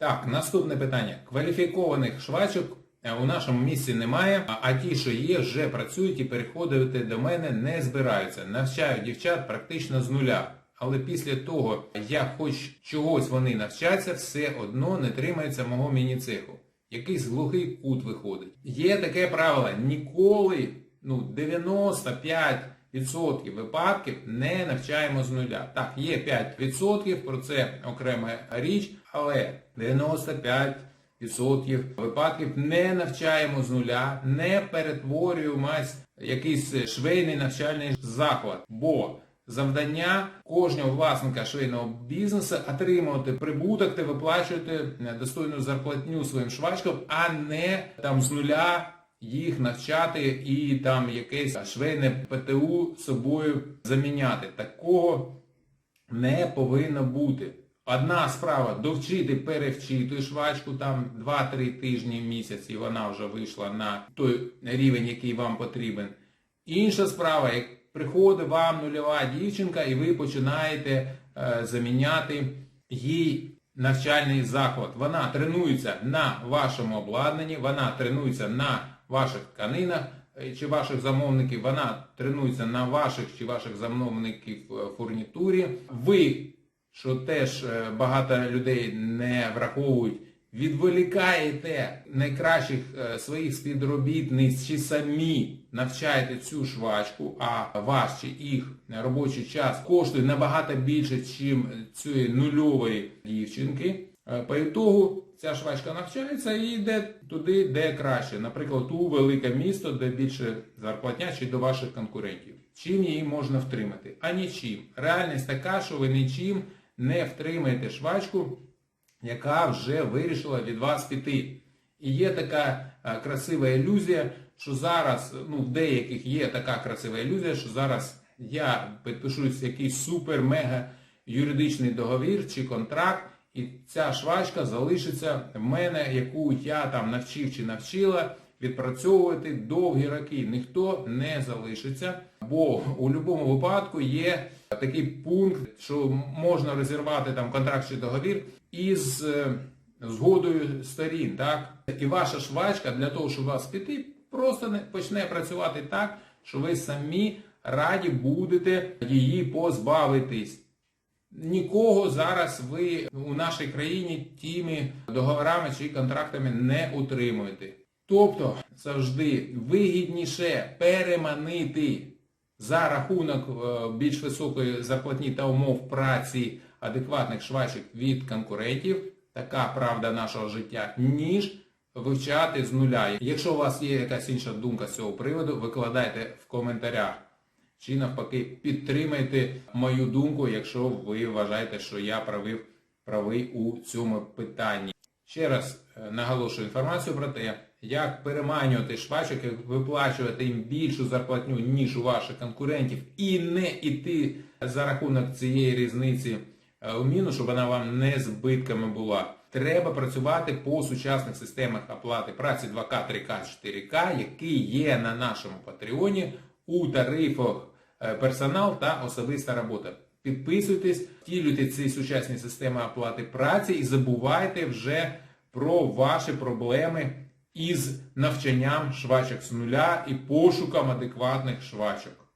Так, наступне питання. Кваліфікованих швачок е, у нашому місті немає, а ті, що є, вже працюють і переходити до мене не збираються. Навчаю дівчат практично з нуля. Але після того, як хоч чогось вони навчаться, все одно не тримається мого міні-цеху. Якийсь глухий кут виходить. Є таке правило, ніколи ну, 95% випадків не навчаємо з нуля. Так, є 5%, про це окрема річ, але 95% випадків не навчаємо з нуля, не перетворюємо якийсь швейний навчальний заклад. Бо завдання кожного власника швейного бізнесу отримувати прибуток та виплачувати достойну зарплатню своїм швачкам, а не там з нуля їх навчати і там якесь швейне ПТУ собою заміняти. Такого не повинно бути. Одна справа довчити, перевчити швачку там 2-3 тижні в місяць, і вона вже вийшла на той рівень, який вам потрібен. Інша справа, як приходить вам нульова дівчинка, і ви починаєте е, заміняти їй навчальний заклад. Вона тренується на вашому обладнанні, вона тренується на ваших тканинах е, чи ваших замовників, вона тренується на ваших чи ваших замовників е, фурнітурі. Ви, що теж е, багато людей не враховують, відволікаєте найкращих своїх співробітниць чи самі навчаєте цю швачку, а ваш чи їх робочий час коштує набагато більше, ніж цієї нульової дівчинки. Е, По ітогу ця швачка навчається і йде туди, де краще. Наприклад, у велике місто, де більше зарплатня, чи до ваших конкурентів. Чим її можна втримати? А нічим. Реальність така, що ви нічим не втримаєте швачку, яка вже вирішила від вас піти. І є така е, красива ілюзія, що зараз, ну в деяких є така красива ілюзія, що зараз я підпишусь якийсь супер-мега юридичний договір чи контракт, і ця швачка залишиться в мене, яку я там навчив чи навчила, відпрацьовувати довгі роки. Ніхто не залишиться, бо у будь-якому випадку є такий пункт, що можна розірвати там контракт чи договір із е, згодою сторін. Так? І ваша швачка для того, щоб вас піти, просто не почне працювати так, що ви самі раді будете її позбавитись. Нікого зараз ви у нашій країні тими договорами чи контрактами не утримуєте. Тобто завжди вигідніше переманити за рахунок е, більш високої зарплатні та умов праці адекватних швачок від конкурентів, така правда нашого життя, ніж вивчати з нуля. Якщо у вас є якась інша думка з цього приводу, викладайте в коментарях. Чи навпаки підтримайте мою думку, якщо ви вважаєте, що я правив, правий у цьому питанні. Ще раз е, наголошую інформацію про те, як переманювати швачок, як виплачувати їм більшу зарплатню, ніж у ваших конкурентів, і не йти за рахунок цієї різниці е, у мінус, щоб вона вам не збитками була. Треба працювати по сучасних системах оплати праці 2К, 3К, 4К, які є на нашому Патреоні у тарифах персонал та особиста робота. Підписуйтесь, втілюйте ці сучасні системи оплати праці і забувайте вже про ваші проблеми із навчанням швачок з нуля і пошуком адекватних швачок.